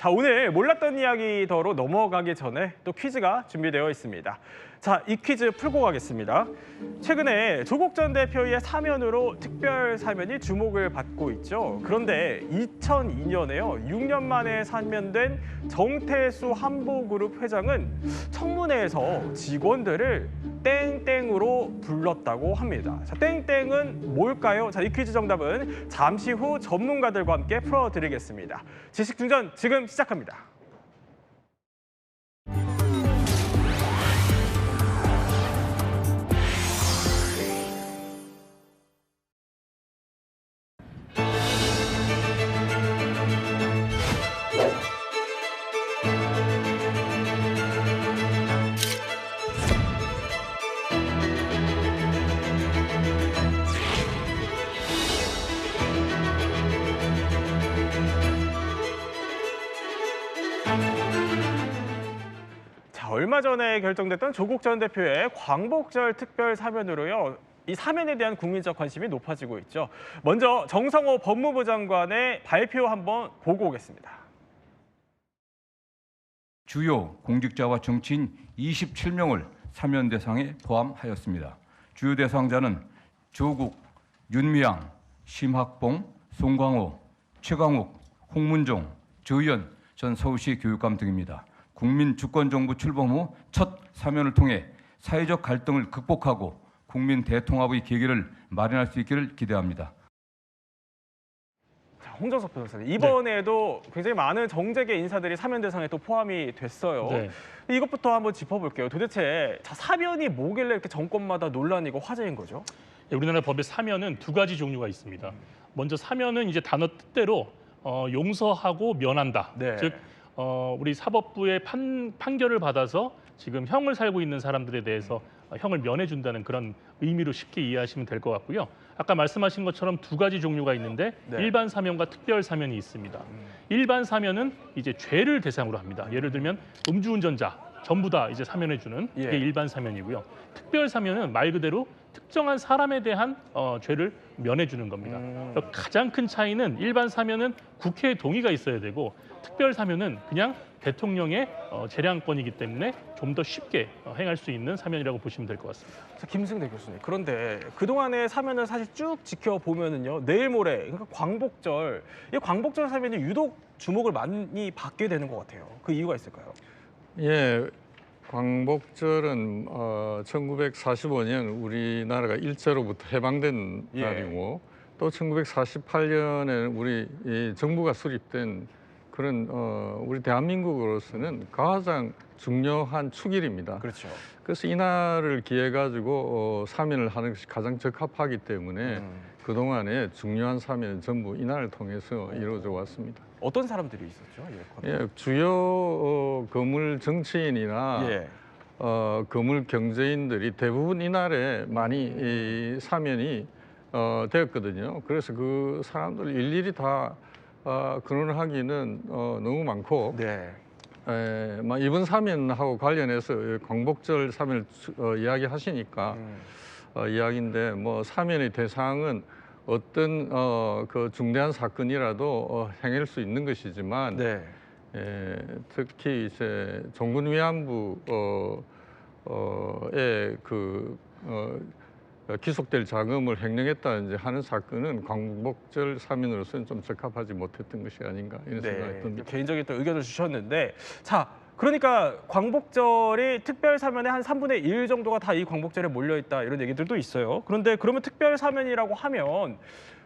자, 오늘 몰랐던 이야기 더로 넘어가기 전에 또 퀴즈가 준비되어 있습니다. 자, 이 퀴즈 풀고 가겠습니다. 최근에 조국 전 대표의 사면으로 특별 사면이 주목을 받고 있죠. 그런데 2002년에요. 6년 만에 사면된 정태수 한보그룹 회장은 청문회에서 직원들을 땡땡으로 불렀다고 합니다. 자, 땡땡은 뭘까요? 자, 이 퀴즈 정답은 잠시 후 전문가들과 함께 풀어드리겠습니다. 지식 충전 지금 시작합니다. 전에 결정됐던 조국 전 대표의 광복절 특별 사면으로요. 이 사면에 대한 국민적 관심이 높아지고 있죠. 먼저 정성호 법무부 장관의 발표 한번 보고 오겠습니다. 주요 공직자와 정치인 27명을 사면 대상에 포함하였습니다. 주요 대상자는 조국, 윤미향, 심학봉, 송광호, 최강욱, 홍문종, 조희연 전 서울시 교육감 등입니다. 국민 주권 정부 출범 후 첫 사면을 통해 사회적 갈등을 극복하고 국민 대통합의 계기를 마련할 수 있기를 기대합니다. 자, 홍정석 변호사님 이번에도 굉장히 많은 정재계 인사들이 사면 대상에 또 포함이 됐어요. 네. 이것부터 한번 짚어볼게요. 도대체 자, 사면이 뭐길래 이렇게 정권마다 논란이고 화제인 거죠? 예, 우리나라 법의 사면은 두 가지 종류가 있습니다. 먼저 사면은 이제 단어 뜻대로 어, 용서하고 면한다. 네. 즉 어, 우리 사법부의 판, 판결을 받아서 지금 형을 살고 있는 사람들에 대해서 어, 형을 면해준다는 그런 의미로 쉽게 이해하시면 될 것 같고요. 아까 말씀하신 것처럼 두 가지 종류가 있는데 네. 일반 사면과 특별 사면이 있습니다. 일반 사면은 이제 죄를 대상으로 합니다. 예를 들면 음주운전자 전부 다 이제 사면해주는 예. 이게 일반 사면이고요. 특별 사면은 말 그대로 특정한 사람에 대한 어, 죄를 면해주는 겁니다. 음. 가장 큰 차이는 일반 사면은 국회의 동의가 있어야 되고 특별 사면은 그냥 대통령의 어, 재량권이기 때문에 좀 더 쉽게 어, 행할 수 있는 사면이라고 보시면 될 것 같습니다. 자, 김승대 교수님. 그런데 그동안의 사면을 사실 쭉 지켜보면은요. 내일 모레, 그러니까 광복절. 이 광복절 사면이 유독 주목을 많이 받게 되는 것 같아요. 그 이유가 있을까요? 예, 광복절은 어, 1945년 우리나라가 일제로부터 해방된 예. 날이고 또 1948년에 우리 이 정부가 수립된 그런 어, 우리 대한민국으로서는 가장 중요한 축일입니다. 그렇죠. 그래서 이날을 기해 가지고 어, 사면을 하는 것이 가장 적합하기 때문에 음. 그 동안에 중요한 사면은 전부 이날을 통해서 이루어져 왔습니다. 어떤 사람들이 있었죠? 예. 예, 주요 어, 거물 정치인이나 예. 어, 거물 경제인들이 대부분 이날에 많이 이 사면이 어, 되었거든요. 그래서 그 사람들 일일이 다 어, 근원을 하기는 어, 너무 많고 네. 에, 막 이번 사면하고 관련해서 광복절 사면을 수- 어, 이야기하시니까 음. 어, 이야기인데 뭐 사면의 대상은 어떤 어, 그 중대한 사건이라도 어, 행할 수 있는 것이지만 네. 예, 특히 이제 종군 위안부 어, 어의 그 어, 기속될 자금을 횡령했다 이제 하는 사건은 광복절 사면으로서는 좀 적합하지 못했던 것이 아닌가 이런 생각이 네. 듭니다. 개인적인 또 의견을 주셨는데 자, 그러니까 광복절이 특별 사면의 한 3분의 1 정도가 다 이 광복절에 몰려 있다 이런 얘기들도 있어요. 그런데 그러면 특별 사면이라고 하면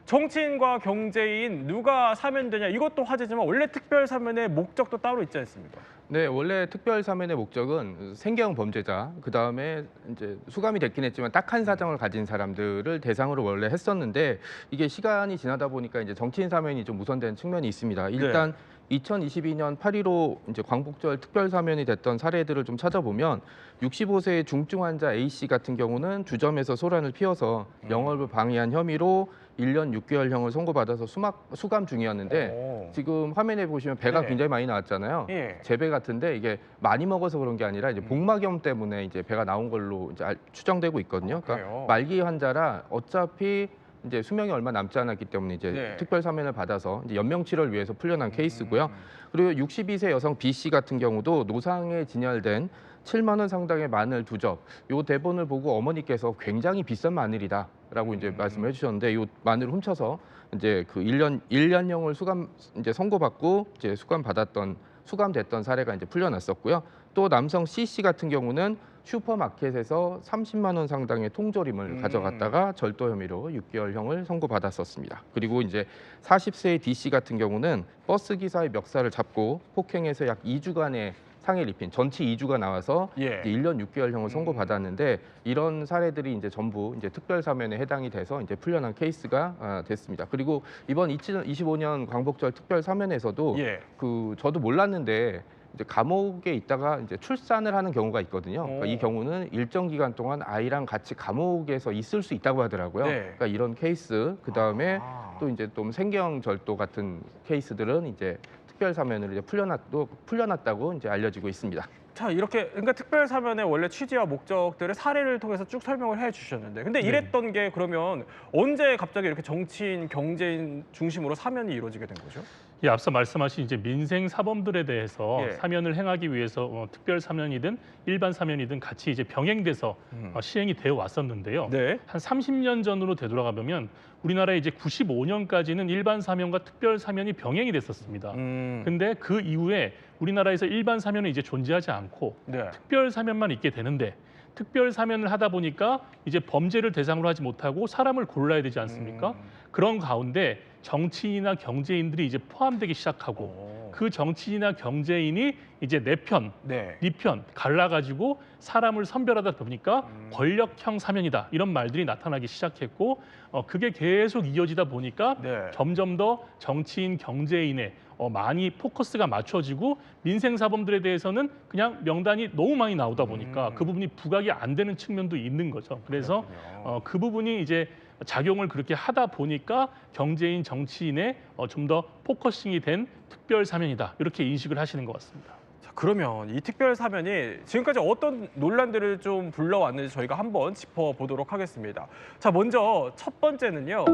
정치인과 경제인 누가 사면되냐 이것도 화제지만 원래 특별 사면의 목적도 따로 있지 않습니까? 네, 원래 특별 사면의 목적은 생경 범죄자, 그 다음에 이제 수감이 됐긴 했지만 딱한 사정을 가진 사람들을 대상으로 원래 했었는데 이게 시간이 지나다 보니까 이제 정치인 사면이 좀 우선되는 측면이 있습니다. 일단 2022년 8.15 이제 광복절 특별 사면이 됐던 사례들을 좀 찾아보면 65세 중증 환자 A 씨 같은 경우는 주점에서 소란을 피워서 영업을 방해한 혐의로 1년 6개월형을 선고받아서 수막, 수감 중이었는데 오. 지금 화면에 보시면 배가 네. 굉장히 많이 나왔잖아요. 예. 재배 같은데 이게 많이 먹어서 그런 게 아니라 이제 복막염 때문에 이제 배가 나온 걸로 이제 알- 추정되고 있거든요. 아? 그러니까 말기 환자라 어차피 이제 수명이 얼마 남지 않았기 때문에 이제 네. 특별 사면을 받아서 이제 연명 치료를 위해서 풀려난 케이스고요. 그리고 62세 여성 B 씨 같은 경우도 노상에 진열된 7만 원 상당의 마늘 두 접. 요 대본을 보고 어머니께서 굉장히 비싼 마늘이다 라고 이제 말씀을 해주셨는데 요 마늘을 훔쳐서 이제 그 1년 1년형을 수감 이제 선고받고 이제 수감 받았던 수감됐던 사례가 이제 풀려났었고요. 또 남성 C 씨 같은 경우는 슈퍼마켓에서 30만 원 상당의 통조림을 음. 가져갔다가 절도 혐의로 6개월형을 선고받았었습니다. 그리고 이제 40세의 D 씨 같은 경우는 버스 기사의 멱살을 잡고 폭행해서 약 2주간의 상해를 입힌 전치 2주가 나와서 예. 이제 1년 6개월형을 선고받았는데 이런 사례들이 이제 전부 이제 특별 사면에 해당이 돼서 이제 풀려난 케이스가 아, 됐습니다. 그리고 이번 2025년 광복절 특별 사면에서도 예. 그 저도 몰랐는데 이제 감옥에 있다가 이제 출산을 하는 경우가 있거든요. 그러니까 오. 이 경우는 일정 기간 동안 아이랑 같이 감옥에서 있을 수 있다고 하더라고요. 네. 그러니까 이런 케이스 그 다음에 아. 또 이제 또 생경 절도 같은 케이스들은 이제 특별 사면으로 이제 풀려났 또 풀려났다고 이제 알려지고 있습니다. 자 이렇게 그러니까 특별 사면의 원래 취지와 목적들을 사례를 통해서 쭉 설명을 해주셨는데 근데 네. 이랬던 게 그러면 언제 갑자기 이렇게 정치인 경제인 중심으로 사면이 이루어지게 된 거죠? 이 앞서 말씀하신 이제 민생 사범들에 대해서 예. 사면을 행하기 위해서 어, 특별 사면이든 일반 사면이든 같이 이제 병행돼서 어, 시행이 되어 왔었는데요. 네. 한 30년 전으로 되돌아가 보면 우리나라에 이제 95년까지는 일반 사면과 특별 사면이 병행이 됐었습니다. 음. 근데 그 이후에 우리나라에서 일반 사면은 이제 존재하지 않고 네. 특별 사면만 있게 되는데 특별 사면을 하다 보니까 이제 범죄를 대상으로 하지 못하고 사람을 골라야 되지 않습니까? 음. 그런 가운데 정치인이나 경제인들이 이제 포함되기 시작하고 오. 그 정치인이나 경제인이 이제 내 편, 네. 네편 갈라가지고 사람을 선별하다 보니까 음. 권력형 사면이다 이런 말들이 나타나기 시작했고 어, 그게 계속 이어지다 보니까 네. 점점 더 정치인 경제인에 어, 많이 포커스가 맞춰지고 민생 사범들에 대해서는 그냥 명단이 너무 많이 나오다 보니까 음. 그 부분이 부각이 안 되는 측면도 있는 거죠. 그래서 그렇군요. 어, 그 부분이 이제 작용을 그렇게 하다 보니까 경제인 정치인에 어, 좀 더 포커싱이 된 특별 사면이다 이렇게 인식을 하시는 것 같습니다. 자, 그러면 이 특별 사면이 지금까지 어떤 논란들을 좀 불러왔는지 저희가 한번 짚어보도록 하겠습니다. 자, 먼저 첫 번째는요.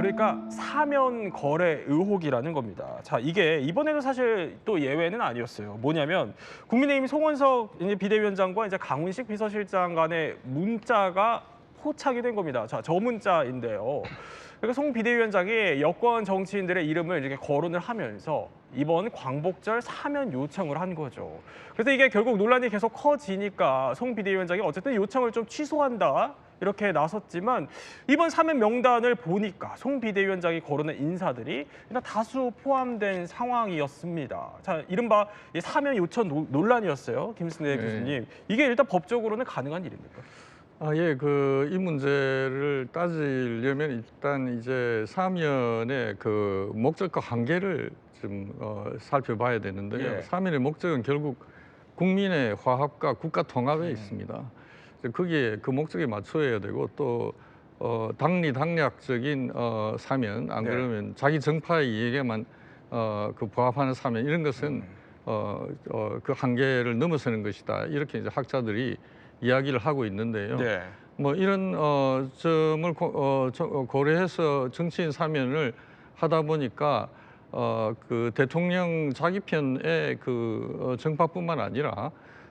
그러니까 사면 거래 의혹이라는 겁니다. 자, 이게 이번에는 사실 또 예외는 아니었어요. 뭐냐면 국민의힘 송원석 비대위원장과 이제 강훈식 비서실장 간의 문자가 포착이 된 겁니다. 자, 저 문자인데요. 그러니까 송 비대위원장이 여권 정치인들의 이름을 이렇게 거론을 하면서 이번 광복절 사면 요청을 한 거죠. 그래서 이게 결국 논란이 계속 커지니까 송 비대위원장이 어쨌든 요청을 좀 취소한다. 이렇게 나섰지만 이번 사면 명단을 보니까 송 비대위원장이 거론한 인사들이 다수 포함된 상황이었습니다. 자, 이른바 이 사면 요청 노- 논란이었어요. 김승래 네. 교수님. 이게 일단 법적으로는 가능한 일입니까? 아, 예, 그 이 문제를 따지려면 일단 이제 사면의 그 목적과 한계를 좀 어, 살펴봐야 되는데요. 예. 사면의 목적은 결국 국민의 화합과 국가 통합에 음. 있습니다. 거기에 그 목적에 맞춰야 되고 또 어, 당리당략적인 어, 사면 안 네. 그러면 자기 정파의 이익에만 어, 그 부합하는 사면 이런 것은 음. 어, 어, 그 한계를 넘어서는 것이다. 이렇게 이제 학자들이 이야기를 하고 있는데요. 네. 뭐 이런 어, 점을 고, 어, 저- 어, 고려해서 정치인 사면을 하다 보니까 어, 그 대통령 자기 편의 그 어, 정파뿐만 아니라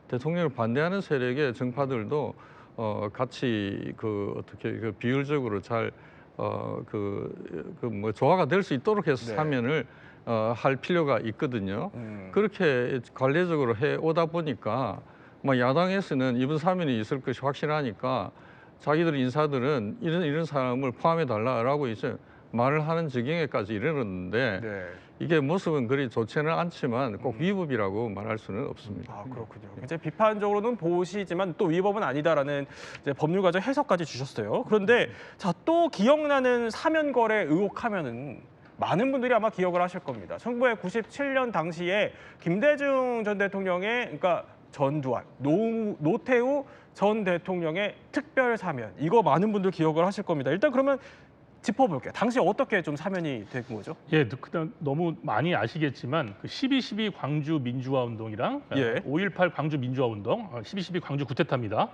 대통령을 반대하는 세력의 정파들도 어, 같이 그 어떻게 그 비율적으로 잘 어, 그, 그 뭐 조화가 될 수 있도록 해서 네. 사면을 어, 할 필요가 있거든요. 음. 그렇게 관례적으로 해 오다 보니까 뭐 야당에서는 이번 사면이 있을 것이 확실하니까 자기들 인사들은 이런 이런 사람을 포함해 달라라고 이제 말을 하는 지경에까지 이르렀는데 네. 이게 모습은 그리 좋지는 않지만 꼭 위법이라고 말할 수는 없습니다. 아 그렇군요. 이제 비판적으로는 보시지만 또 위법은 아니다라는 이제 법률 과정 해석까지 주셨어요. 그런데 자 또 기억나는 사면 거래 의혹하면은 많은 분들이 아마 기억을 하실 겁니다. 1997년 당시에 김대중 전 대통령의 그러니까 전두환, 노, 노태우 전 대통령의 특별 사면 이거 많은 분들 기억을 하실 겁니다. 일단 그러면 짚어볼게요. 당시 어떻게 좀 사면이 된 거죠? 예, 그다음 너무 많이 아시겠지만 그 12.12 광주 민주화 운동이랑 예. 5.18 광주 민주화 운동, 어, 12.12 광주 구테타입니다.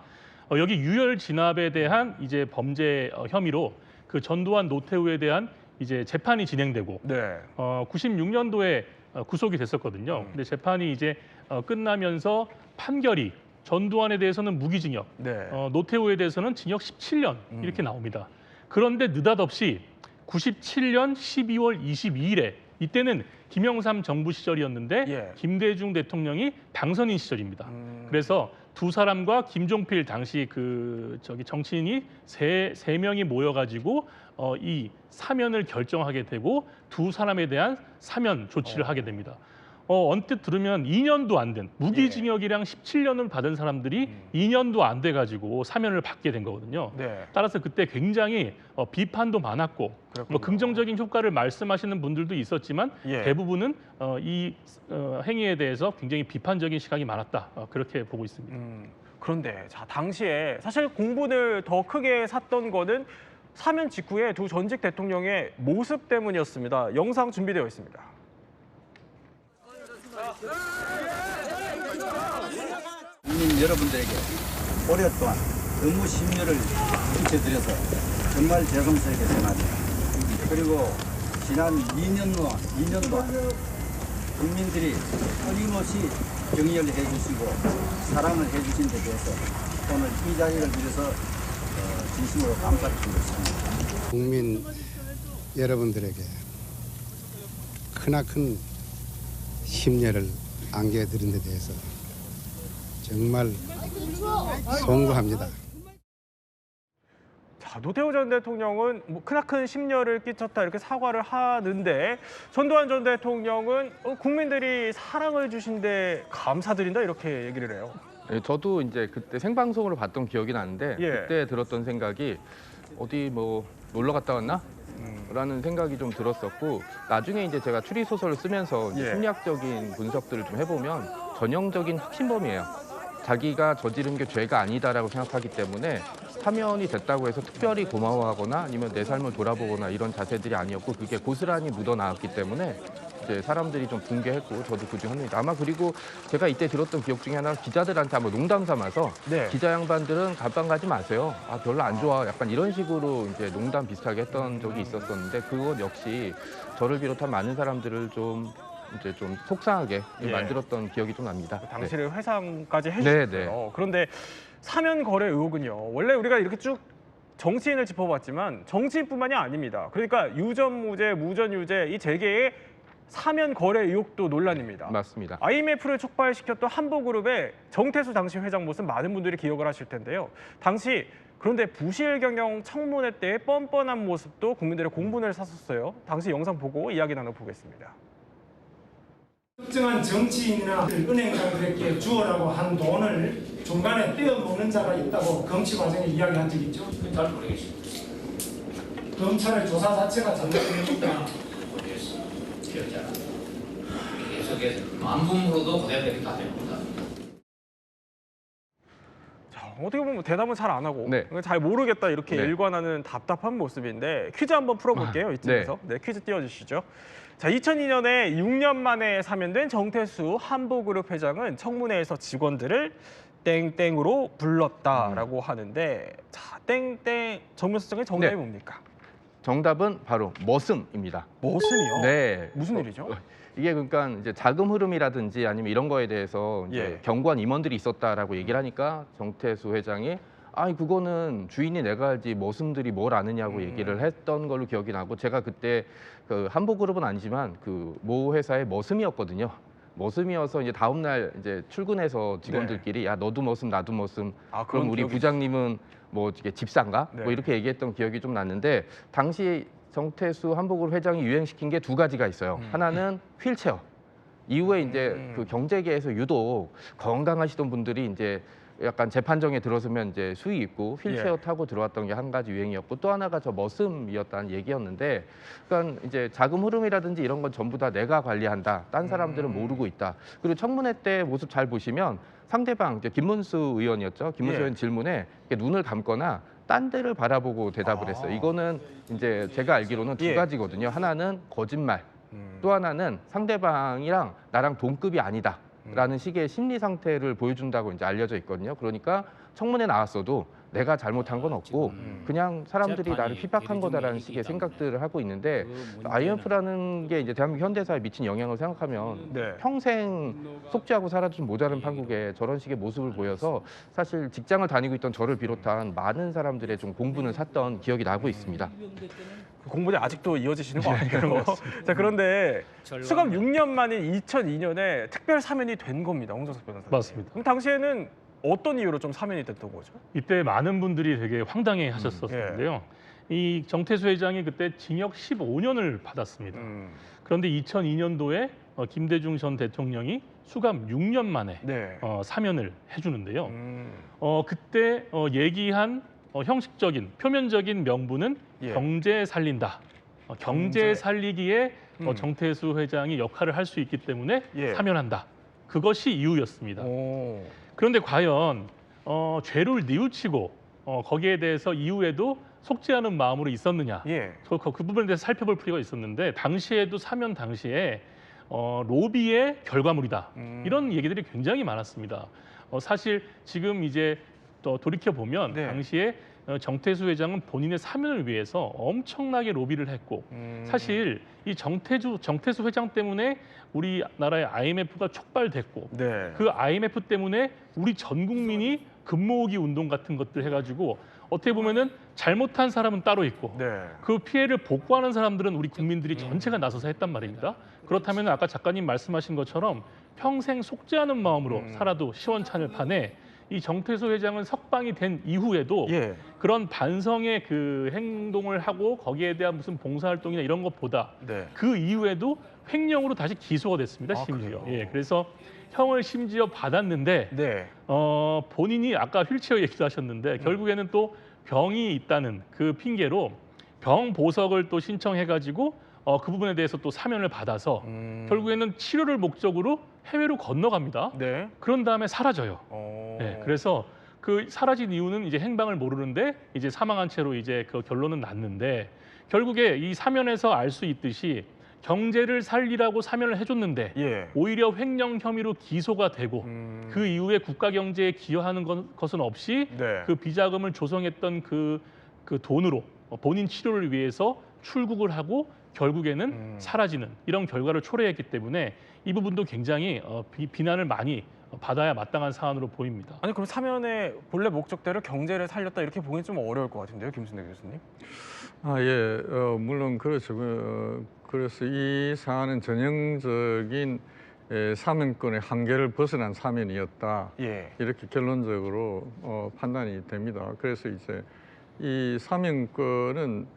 어, 여기 유혈 진압에 대한 이제 범죄 어, 혐의로 그그 전두환 노태우에 대한 이제 재판이 진행되고 네. 어, 96년도에 어, 구속이 됐었거든요. 음. 근데 재판이 이제 어, 끝나면서 판결이 전두환에 대해서는 무기징역, 네. 어, 노태우에 대해서는 징역 17년 음. 이렇게 나옵니다. 그런데 느닷없이 97년 12월 22일에 이때는 김영삼 정부 시절이었는데 예. 김대중 대통령이 당선인 시절입니다. 음. 그래서 두 사람과 김종필 당시 그 저기 정치인이 세, 세 명이 모여가지고 어, 이 사면을 결정하게 되고 두 사람에 대한 사면 조치를 어. 하게 됩니다. 어, 언뜻 들으면 2년도 안 된 무기징역이랑 17년을 받은 사람들이 음. 2년도 안 돼 가지고 사면을 받게 된 거거든요. 네. 따라서 그때 굉장히 어, 비판도 많았고 그렇군요. 뭐 긍정적인 효과를 말씀하시는 분들도 있었지만 예. 대부분은 어, 이 어, 행위에 대해서 굉장히 비판적인 시각이 많았다 어, 그렇게 보고 있습니다. 음, 그런데 자 당시에 사실 공분을 더 크게 샀던 거는 사면 직후에 두 전직 대통령의 모습 때문이었습니다. 영상 준비되어 있습니다. 국민 여러분들에게 오랫동안 업무 심려를 끼쳐드려서 정말 죄송스럽게 생각합니다. 그리고 지난 2년 동안, 2년 동안 국민들이 끊임없이 격려를 해주시고 사랑을 해주신 데 대해서 오늘 이 자리를 빌어서 어, 진심으로 감사를 드리겠습니다. 국민 여러분들에게 크나큰 심려를 안겨드린 데 대해서 정말 송구합니다. 자 노태우 전 대통령은 뭐 크나큰 심려를 끼쳤다 이렇게 사과를 하는데 전두환 전 대통령은 어, 국민들이 사랑을 주신데 감사드린다 이렇게 얘기를 해요. 예, 저도 이제 그때 생방송으로 봤던 기억이 나는데 예. 그때 들었던 생각이 어디 뭐 놀러 갔다 왔나? 음. 라는 생각이 좀 들었었고 나중에 이제 제가 추리 소설을 쓰면서 이제 예. 심리학적인 분석들을 좀 해보면 전형적인 확신범이에요. 자기가 저지른 게 죄가 아니다라고 생각하기 때문에 사면이 됐다고 해서 특별히 고마워하거나 아니면 내 삶을 돌아보거나 이런 자세들이 아니었고 그게 고스란히 묻어 나왔기 때문에 이제 사람들이 좀 붕괴했고 저도 그중 하나입니다. 아마 그리고 제가 이때 들었던 기억 중에 하나는 기자들한테 한번 농담 삼아서 네. 기자 양반들은 감방 가지 마세요. 아 별로 안 좋아. 약간 이런 식으로 이제 농담 비슷하게 했던 적이 있었었는데 그것 역시 저를 비롯한 많은 사람들을 좀 이제 좀 속상하게 예. 만들었던 기억이 좀 납니다. 네. 당시를 회상까지 네, 해주셨어요. 네. 그런데 사면 거래 의혹은요. 원래 우리가 이렇게 쭉 정치인을 짚어봤지만 정치인뿐만이 아닙니다. 그러니까 유전무죄, 무전유죄 이 재계의 사면 거래 의혹도 논란입니다. 네, 맞습니다. IMF를 촉발시켰던 한보그룹의 정태수 당시 회장 모습 많은 분들이 기억을 하실 텐데요. 당시 그런데 부실 경영 청문회 때의 뻔뻔한 모습도 국민들의 공분을 샀었어요. 당시 영상 보고 이야기 나눠보겠습니다. 특정한 정치인이나 은행장들에게 주어라고 한 돈을 중간에 떼어먹는 자가 있다고 정치 과정에 이야기한 적이 있죠. 잘 모르겠습니다. 검찰의 조사 자체가 잘못되니까 기억이 안. 계속해서 만분으로도 그대로 이렇게 다 됩니다. 자, 어떻게 보면 대답은 잘 안 하고 네. 잘 모르겠다 이렇게 네. 일관하는 답답한 모습인데 퀴즈 한번 풀어볼게요. 이쯤에서 네. 퀴즈 띄워주시죠. 자, 2002년에 6년 만에 사면된 정태수 한보그룹 회장은 청문회에서 직원들을 땡땡으로 불렀다라고 하는데 자, 땡땡 정면수장의 정답이 네. 뭡니까? 정답은 바로 머슴입니다. 머슴이요? 네. 무슨 어, 일이죠? 이게 그러니까 이제 자금 흐름이라든지 아니면 이런 거에 대해서 이제 예. 경고한 임원들이 있었다라고 얘기를 하니까 정태수 회장이 아니 그거는 주인이 내가 알지 머슴들이 뭘 아느냐고 음. 얘기를 했던 걸로 기억이 나고 제가 그때 그 한보그룹은 아니지만 그 모 회사의 머슴이었거든요. 머슴이어서 이제 다음 날 이제 출근해서 직원들끼리 야 너도 머슴 나도 머슴 아, 그럼 우리 기억이 부장님은 뭐 이게 집사인가? 네. 뭐 이렇게 얘기했던 기억이 좀 났는데 당시 정태수 한복을 회장이 유행시킨 게 두 가지가 있어요. 음. 하나는 휠체어. 이후에 이제 음. 그 경제계에서 유독 건강하시던 분들이 이제 약간 재판정에 들어서면 이제 수위 있고 휠체어 예. 타고 들어왔던 게 한 가지 유행이었고 또 하나가 저 머슴이었다는 얘기였는데 그러니까 이제 자금 흐름이라든지 이런 건 전부 다 내가 관리한다. 딴 사람들은 음. 모르고 있다. 그리고 청문회 때 모습 잘 보시면 상대방 이제 김문수 의원이었죠. 김문수 예. 의원 질문에 눈을 감거나 딴 데를 바라보고 대답을 아. 했어요. 이거는 이제 제가 알기로는 두 예. 가지거든요. 하나는 거짓말, 음. 또 하나는 상대방이랑 나랑 동급이 아니다. 라는 식의 심리 상태를 보여준다고 이제 알려져 있거든요. 그러니까 청문회 나왔어도 내가 잘못한 건 없고 지금 그냥 사람들이 나를 핍박한 거다라는 식의 생각들을 하고 있는데 그 IMF라는 게 이제 대한민국 현대사에 미친 영향을 생각하면 네. 평생 속죄하고 살아도 좀 모자른 판국에 저런 식의 모습을 보여서 사실 직장을 다니고 있던 저를 비롯한 많은 사람들의 좀 공분을 샀던 기억이 나고 있습니다. 그 공분이 아직도 이어지시는 거 아니에요? 자 그런데 수감 6년 만인 2002년에 특별 사면이 된 겁니다, 홍정석 변호사. 맞습니다. 그럼 당시에는 어떤 이유로 좀 사면이 됐던 거죠? 이때 많은 분들이 되게 황당해 하셨었는데요. 이 정태수 회장이 그때 징역 15년을 받았습니다. 음, 그런데 2002년도에 어, 김대중 전 대통령이 수감 6년 만에 네. 어, 사면을 해주는데요. 음, 어, 그때 어, 얘기한 어, 형식적인 표면적인 명분은 예. 경제 살린다. 어, 경제, 경제. 살리기에 어, 음. 정태수 회장이 역할을 할 수 있기 때문에 예. 사면한다. 그것이 이유였습니다. 오, 그런데 과연 어, 죄를 뉘우치고 어, 거기에 대해서 이후에도 속죄하는 마음으로 있었느냐? 예. 그, 그 부분에 대해서 살펴볼 필요가 있었는데 당시에도 사면 당시에 어, 로비의 결과물이다 음. 이런 얘기들이 굉장히 많았습니다. 어, 사실 지금 이제 또 돌이켜 보면 네. 당시에 어, 정태수 회장은 본인의 사면을 위해서 엄청나게 로비를 했고 음, 사실 이 정태주 정태수 회장 때문에 우리 나라의 IMF가 촉발됐고 네. 그 IMF 때문에 우리 전 국민이 금모으기 운동 같은 것들 해가지고 어떻게 보면은 잘못한 사람은 따로 있고 네. 그 피해를 복구하는 사람들은 우리 국민들이 전체가 나서서 했단 말입니다. 그렇다면 아까 작가님 말씀하신 것처럼 평생 속죄하는 마음으로 음. 살아도 시원찮을 판에 이 정태수 회장은 석방이 된 이후에도 예. 그런 반성의 그 행동을 하고 거기에 대한 무슨 봉사활동이나 이런 것보다 네. 그 이후에도 횡령으로 다시 기소가 됐습니다. 아, 심지어. 그래요? 예, 그래서 형을 심지어 받았는데 네. 어, 본인이 아까 휠체어 얘기도 하셨는데 결국에는 또 병이 있다는 그 핑계로 병 보석을 또 신청해가지고 어, 그 부분에 대해서 또 사면을 받아서 음, 결국에는 치료를 목적으로 해외로 건너갑니다. 네. 그런 다음에 사라져요. 어, 네, 그래서 그 사라진 이유는 이제 행방을 모르는데 이제 사망한 채로 이제 그 결론은 났는데 결국에 이 사면에서 알 수 있듯이 경제를 살리라고 사면을 해줬는데 예. 오히려 횡령 혐의로 기소가 되고 음, 그 이후에 국가 경제에 기여하는 것- 것은 없이 네. 그 비자금을 조성했던 그, 그 돈으로 본인 치료를 위해서 출국을 하고 결국에는 음. 사라지는 이런 결과를 초래했기 때문에 이 부분도 굉장히 어, 비, 비난을 많이 받아야 마땅한 사안으로 보입니다. 아니 그럼 사면의 본래 목적대로 경제를 살렸다 이렇게 보기 좀 어려울 것 같은데요, 김순대 교수님? 아, 예, 어, 물론 그렇죠. 그, 어, 그래서 이 사안은 전형적인 에, 사면권의 한계를 벗어난 사면이었다. 예. 이렇게 결론적으로 어, 판단이 됩니다. 그래서 이제 이 사면권은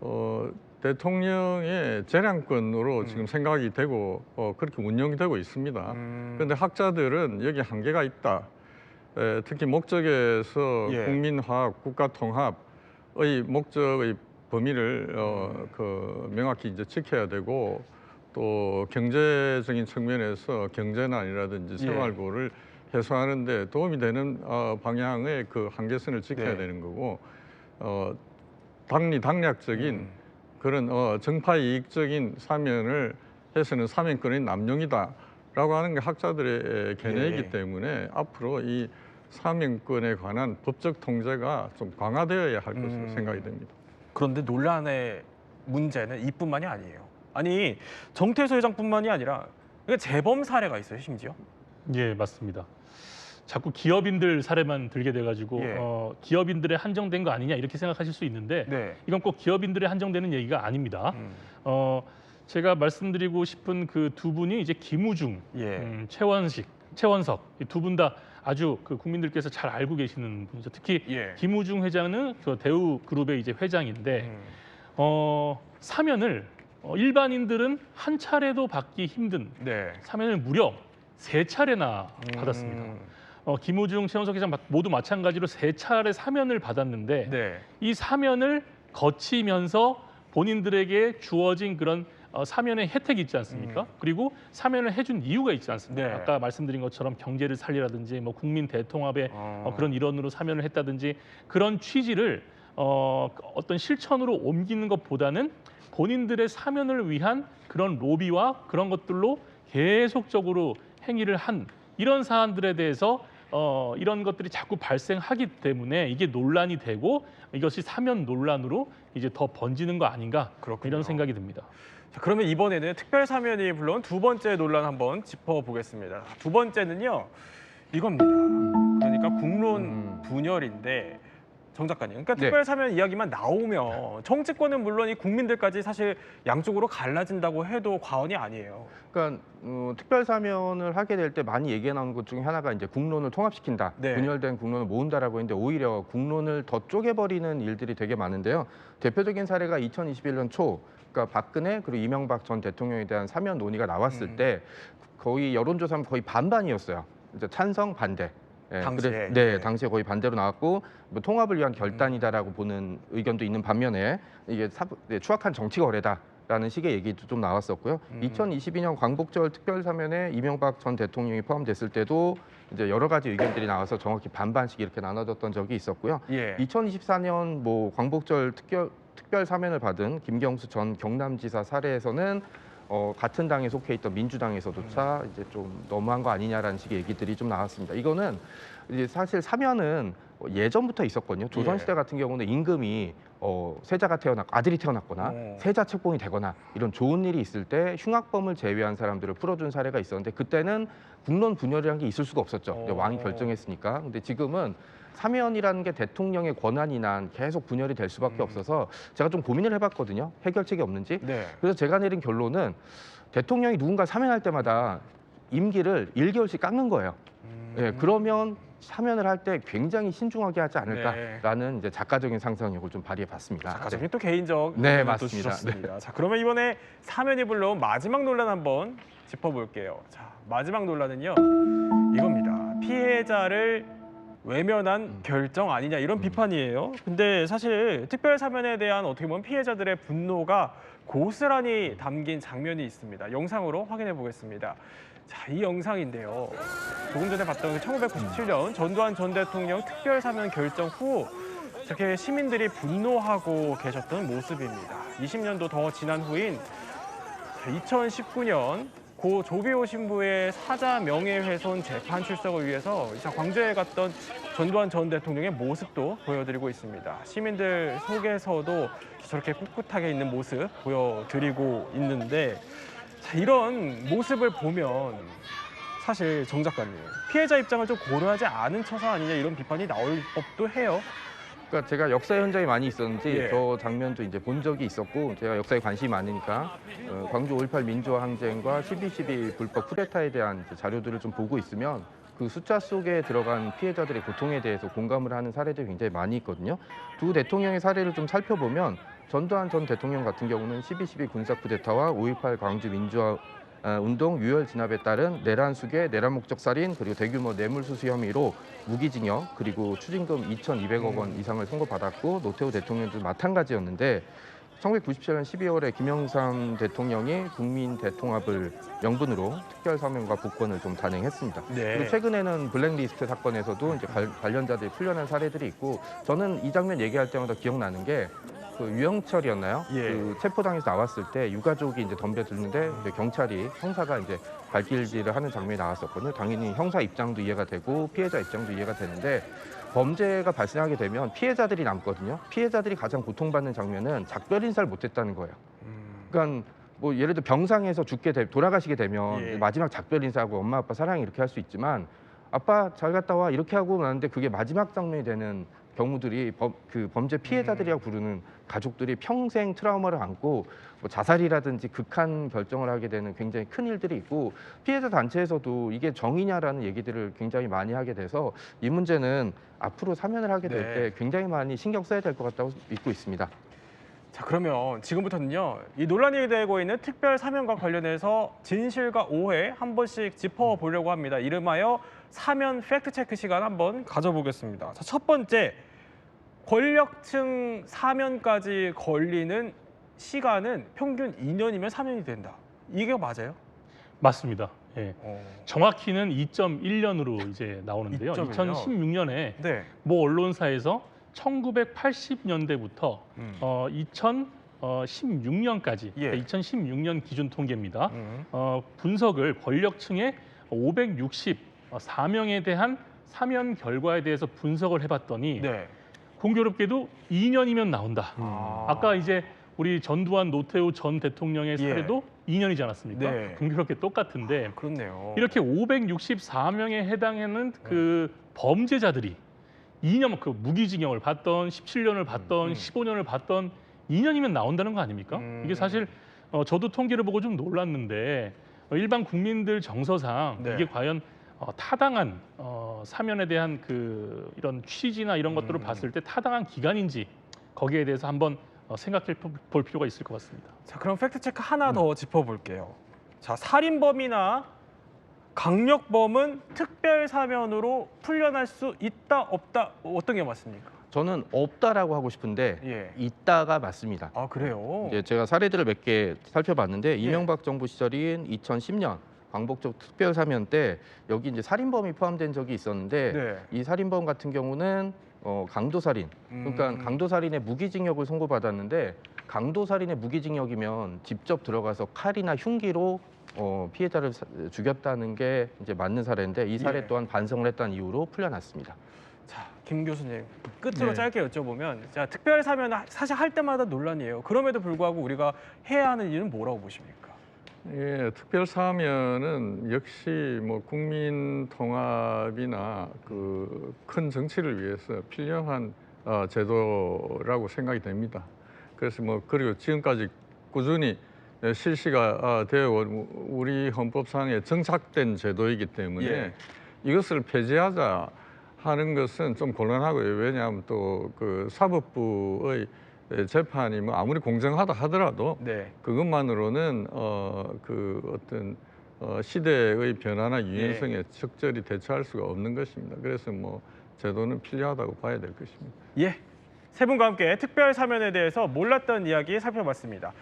어, 대통령의 재량권으로 지금 생각이 되고 어, 그렇게 운영이 되고 있습니다. 음, 그런데 학자들은 여기 한계가 있다. 에, 특히 목적에서 예. 국민화합, 국가통합의 목적의 범위를 어, 그 명확히 이제 지켜야 되고 또 경제적인 측면에서 경제난이라든지 예. 생활고를 해소하는데 도움이 되는 어, 방향의 그 한계선을 지켜야 네. 되는 거고 어, 당리 당략적인 음. 그런 어, 정파 이익적인 사면을 해서는 사면권의 남용이다라고 하는 게 학자들의 견해이기 예. 때문에 앞으로 이 사면권에 관한 법적 통제가 좀 강화되어야 할 것으로 음. 생각이 됩니다. 그런데 논란의 문제는 이뿐만이 아니에요. 아니 정태수 회장뿐만이 아니라 이게 재범 사례가 있어요, 심지어. 예, 맞습니다. 자꾸 기업인들 사례만 들게 돼가지고 예. 어, 기업인들의 한정된 거 아니냐 이렇게 생각하실 수 있는데 네. 이건 꼭 기업인들의 한정되는 얘기가 아닙니다. 음, 어, 제가 말씀드리고 싶은 그 두 분이 이제 김우중, 예. 음, 최원식, 최원석 이 두 분 다 아주 그 국민들께서 잘 알고 계시는 분이죠. 특히 예. 김우중 회장은 그 대우 그룹의 이제 회장인데 음, 어, 사면을 어, 일반인들은 한 차례도 받기 힘든 네. 사면을 무려 세 차례나 음, 받았습니다. 어, 김우중, 최원석 회장 마- 모두 마찬가지로 세 차례 사면을 받았는데 네. 이 사면을 거치면서 본인들에게 주어진 그런 어, 사면의 혜택이 있지 않습니까? 음. 그리고 사면을 해준 이유가 있지 않습니까? 네. 아까 말씀드린 것처럼 경제를 살리라든지 뭐 국민 대통합의 어, 어, 그런 일원으로 사면을 했다든지 그런 취지를 어, 어떤 실천으로 옮기는 것보다는 본인들의 사면을 위한 그런 로비와 그런 것들로 계속적으로 행위를 한 이런 사안들에 대해서 어, 이런 것들이 자꾸 발생하기 때문에 이게 논란이 되고 이것이 사면 논란으로 이제 더 번지는 거 아닌가 그렇군요. 이런 생각이 듭니다. 자, 그러면 이번에는 특별 사면이 불러온 두 번째 논란 한번 짚어보겠습니다. 두 번째는요, 이겁니다. 그러니까 국론 음. 분열인데 정 작가님, 그러니까 네. 특별 사면 이야기만 나오면 정치권은 물론 이 국민들까지 사실 양쪽으로 갈라진다고 해도 과언이 아니에요. 그러니까 어, 특별 사면을 하게 될 때 많이 얘기 나오는 것 중에 하나가 이제 국론을 통합시킨다, 네. 분열된 국론을 모은다라고 했는데 오히려 국론을 더 쪼개버리는 일들이 되게 많은데요. 대표적인 사례가 2021년 초, 그러니까 박근혜 그리고 이명박 전 대통령에 대한 사면 논의가 나왔을 음. 때 거의 여론조사는 거의 반반이었어요. 이제 찬성 반대. 예, 당시에. 그래- 네, 네. 당시에 거의 반대로 나왔고 뭐 통합을 위한 결단이다라고 보는 의견도 있는 반면에 이게 사, 네, 추악한 정치 거래다. 라는 식의 얘기도 좀 나왔었고요. 음. 2022년 광복절 특별 사면에 이명박 전 대통령이 포함됐을 때도 이제 여러 가지 의견들이 나와서 정확히 반반씩 이렇게 나눠졌던 적이 있었고요. 예. 2024년 뭐 광복절 특별 특별 사면을 받은 김경수 전 경남지사 사례에서는 어, 같은 당에 속해 있던 민주당에서조차 이제 좀 너무한 거 아니냐라는 식의 얘기들이 좀 나왔습니다. 이거는 이제 사실 사면은 예전부터 있었거든요. 조선시대 같은 경우는 임금이 어, 세자가 태어났 아들이 태어났거나 어. 세자 책봉이 되거나 이런 좋은 일이 있을 때 흉악범을 제외한 사람들을 풀어준 사례가 있었는데 그때는 국론 분열이라는 게 있을 수가 없었죠. 어. 왕이 결정했으니까. 근데 지금은 사면이라는 게 대통령의 권한이나 계속 분열이 될 수밖에 음. 없어서 제가 좀 고민을 해봤거든요. 해결책이 없는지. 네. 그래서 제가 내린 결론은 대통령이 누군가 사면할 때마다 임기를 1개월씩 깎는 거예요. 음. 예, 그러면 사면을 할 때 굉장히 신중하게 하지 네. 않을까라는 이제 작가적인 상상력을 좀 발휘해 봤습니다. 작가적인 또 개인적 네, 맞습니다. 주셨습니다. 자, 그러면 이번에 사면이 불러온 마지막 논란 한번 짚어볼게요. 자, 마지막 논란은요 이겁니다. 피해자를 외면한 음. 결정 아니냐 이런 비판이에요. 근데 사실 특별 사면에 대한 어떻게 보면 피해자들의 분노가 고스란히 담긴 장면이 있습니다. 영상으로 확인해 보겠습니다. 자, 이 영상인데요. 조금 전에 봤던 1997년 전두환 전 대통령 특별 사면 결정 후 이렇게 시민들이 분노하고 계셨던 모습입니다. 20년도 더 지난 후인 2019년 고 조비오 신부의 사자 명예훼손 재판 출석을 위해서 이제 광주에 갔던 전두환 전 대통령의 모습도 보여드리고 있습니다. 시민들 속에서도 저렇게 꿋꿋하게 있는 모습 보여드리고 있는데 자, 이런 모습을 보면 사실 정 작가님 피해자 입장을 좀 고려하지 않은 처사 아니냐 이런 비판이 나올 법도 해요. 그러니까 제가 역사 현장에 많이 있었는지 예. 저 장면도 이제 본 적이 있었고 제가 역사에 관심이 많으니까 어, 광주 5.18 민주화 항쟁과 12.12 불법 쿠데타에 대한 자료들을 좀 보고 있으면 그 숫자 속에 들어간 피해자들의 고통에 대해서 공감을 하는 사례들이 굉장히 많이 있거든요. 두 대통령의 사례를 좀 살펴보면 전두환 전 대통령 같은 경우는 12.12 군사 쿠데타와 5.18 광주 민주화 어, 운동 유혈 진압에 따른 내란 수괴, 내란 목적 살인 그리고 대규모 뇌물수수 혐의로 무기징역 그리고 추징금 2,200억 원 이상을 선고받았고 노태우 대통령도 마찬가지였는데 1997년 12월에 김영삼 대통령이 국민 대통합을 명분으로 특별 사면과 복권을 좀 단행했습니다. 네. 그리고 최근에는 블랙리스트 사건에서도 이제 관- 관련자들이 풀려난 사례들이 있고 저는 이 장면 얘기할 때마다 기억나는 게 그 유영철이었나요? 예. 그 체포당해서 나왔을 때 유가족이 이제 덤벼들는데 이제 경찰이 형사가 이제 발길질을 하는 장면이 나왔었거든요. 당연히 형사 입장도 이해가 되고 피해자 입장도 이해가 되는데 범죄가 발생하게 되면 피해자들이 남거든요. 피해자들이 가장 고통받는 장면은 작별 인사를 못했다는 거예요. 그러니까 뭐 예를 들어 병상에서 죽게 되, 돌아가시게 되면 예. 마지막 작별 인사하고 엄마 아빠 사랑 이렇게 할 수 있지만 아빠 잘 갔다 와 이렇게 하고 나는데 그게 마지막 장면이 되는 경우들이 범, 그 범죄 피해자들이라고 부르는 가족들이 평생 트라우마를 안고 뭐 자살이라든지 극한 결정을 하게 되는 굉장히 큰 일들이 있고 피해자 단체에서도 이게 정의냐라는 얘기들을 굉장히 많이 하게 돼서 이 문제는 앞으로 사면을 하게 될때 네. 굉장히 많이 신경 써야 될 것 같다고 믿고 있습니다. 자 그러면 지금부터는요 이 논란이 되고 있는 특별 사면과 관련해서 진실과 오해 한 번씩 짚어보려고 합니다. 이름하여 사면 팩트 체크 시간 한번 가져보겠습니다. 자, 첫 번째 권력층 사면까지 걸리는 시간은 평균 2년이면 사면이 된다. 이게 맞아요? 맞습니다. 예. 어. 정확히는 2.1년으로 이제 나오는데요. 2.1 요? 2016년에 네. 모 언론사에서 1980년대부터 음. 어, 2016년까지 예. 2016년 기준 통계입니다. 음. 어, 분석을 권력층의 564명에 대한 사면 결과에 대해서 분석을 해봤더니 네. 공교롭게도 2년이면 나온다. 아. 아까 이제 우리 전두환 노태우 전 대통령의 예. 사례도 2년이지 않았습니까? 네. 공교롭게 똑같은데 그렇네요. 이렇게 564명에 해당하는 그 범죄자들이 2년 그 무기징역을 받던 17년을 받던 음. 15년을 받던 2년이면 나온다는 거 아닙니까? 음. 이게 사실 어, 저도 통계를 보고 좀 놀랐는데 어, 일반 국민들 정서상 네. 이게 과연 어, 타당한 어, 사면에 대한 그 이런 취지나 이런 것들을 음. 봤을 때 타당한 기간인지 거기에 대해서 한번 어, 생각해 볼 필요가 있을 것 같습니다. 자, 그럼 팩트 체크 하나 더 짚어볼게요. 자, 살인범이나 강력범은 특별 사면으로 풀려날 수 있다 없다 어떤 게 맞습니까? 저는 없다라고 하고 싶은데 예. 있다가 맞습니다. 아 그래요? 이제 제가 사례들을 몇 개 살펴봤는데 이명박 정부 시절인 2010년 광복적 특별 사면 때 여기 이제 살인범이 포함된 적이 있었는데 네. 이 살인범 같은 경우는 어, 강도살인 그러니까 음. 강도살인의 무기징역을 선고받았는데 강도살인의 무기징역이면 직접 들어가서 칼이나 흉기로 어, 피해자를 사- 죽였다는 게 이제 맞는 사례인데 이 사례 예. 또한 반성을 했다는 이유로 풀려났습니다. 자, 김 교수님 끝으로 네. 짧게 여쭤보면 자, 특별 사면 사실 할 때마다 논란이에요. 그럼에도 불구하고 우리가 해야 하는 일은 뭐라고 보십니까? 예, 특별 사면은 역시 뭐 국민 통합이나 그 큰 정치를 위해서 필요한 어, 제도라고 생각이 됩니다. 그래서 뭐 그리고 지금까지 꾸준히 예, 실시가 어, 되어 온 우리 헌법상에 정착된 제도이기 때문에 예. 이것을 폐지하자 하는 것은 좀 곤란하고요. 왜냐하면 또 그 사법부의 재판이 뭐 아무리 공정하다 하더라도 네. 그것만으로는 어, 그 어떤 어, 시대의 변화나 유연성에 적절히 대처할 수가 없는 것입니다. 그래서 뭐 제도는 필요하다고 봐야 될 것입니다. 예. 세 분과 함께 특별 사면에 대해서 몰랐던 이야기 살펴봤습니다.